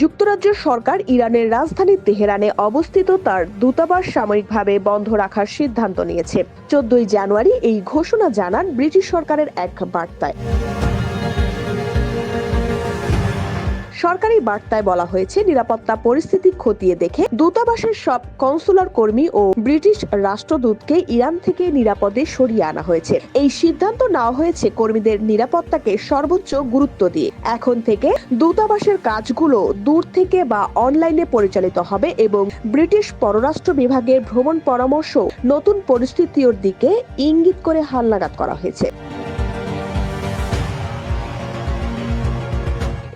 যুক্তরাজ্যের সরকার ইরানের রাজধানী তেহরানে অবস্থিত তার দূতাবাস সাময়িকভাবে বন্ধ রাখার সিদ্ধান্ত নিয়েছে। চোদ্দই জানুয়ারি এই ঘোষণা জানান ব্রিটিশ সরকারের এক বার্তায়। সরকারি বার্তায় বলা হয়েছে, নিরাপত্তা পরিস্থিতি খতিয়ে দেখে দূতাবাসের সব কনসুলার কর্মী ও ব্রিটিশ রাষ্ট্রদূতকে ইরান থেকে নিরাপদে সরিয়ে আনা হয়েছে। এই সিদ্ধান্ত নেওয়া হয়েছে কর্মীদের নিরাপত্তাকে সর্বোচ্চ গুরুত্ব দিয়ে। এখন থেকে দূতাবাসের কাজগুলো দূর থেকে বা অনলাইনে পরিচালিত হবে এবং ব্রিটিশ পররাষ্ট্র বিভাগের ভ্রমণ পরামর্শ নতুন পরিস্থিতির দিকে ইঙ্গিত করে হালনাগাদ করা হয়েছে।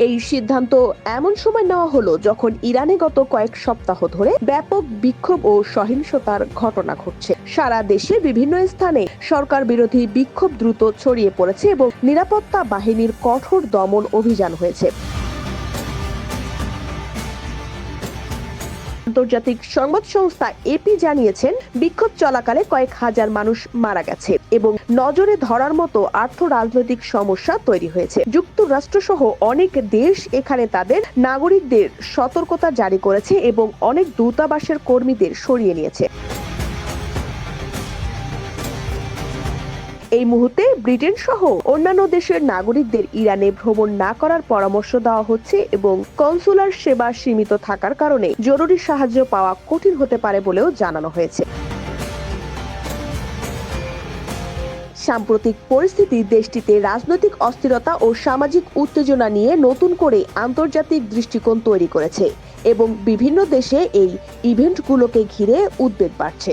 এই সিদ্ধান্ত এমন সময় নেওয়া হলো যখন ইরানে গত কয়েক সপ্তাহ ধরে ব্যাপক বিক্ষোভ ও সহিংসতার ঘটনা ঘটছে। সারা দেশে বিভিন্ন স্থানে সরকার বিরোধী বিক্ষোভ দ্রুত ছড়িয়ে পড়েছে এবং নিরাপত্তা বাহিনীর কঠোর দমন অভিযান হয়েছে। আন্তর্জাতিক সংবাদ সংস্থা এপি জানিয়েছেন, বিক্ষোভ চলাকালে কয়েক হাজার মানুষ মারা গেছে এবং নজরে ধরার মতো আর্থ রাজনৈতিক সমস্যা তৈরি হয়েছে। যুক্তরাষ্ট্র সহ অনেক দেশ এখানে তাদের নাগরিকদের সতর্কতা জারি করেছে এবং অনেক দূতাবাসের কর্মীদের সরিয়ে নিয়েছে। এই মুহূর্তে ব্রিটেন সহ অন্যান্য দেশের নাগরিকদের ইরানে ভ্রমণ না করার পরামর্শ দেওয়া হচ্ছে এবং কনসুলার সেবা সীমিত থাকার কারণে জরুরি সাহায্য পাওয়া কঠিন হতে পারে বলেও জানানো হয়েছে। সাম্প্রতিক পরিস্থিতি, দেশটিতে রাজনৈতিক অস্থিরতা ও সামাজিক উত্তেজনা নিয়ে নতুন করে আন্তর্জাতিক দৃষ্টিকোণ তৈরি করেছে এবং বিভিন্ন দেশে এই ইভেন্টগুলোকে ঘিরে উদ্বেগ বাড়ছে।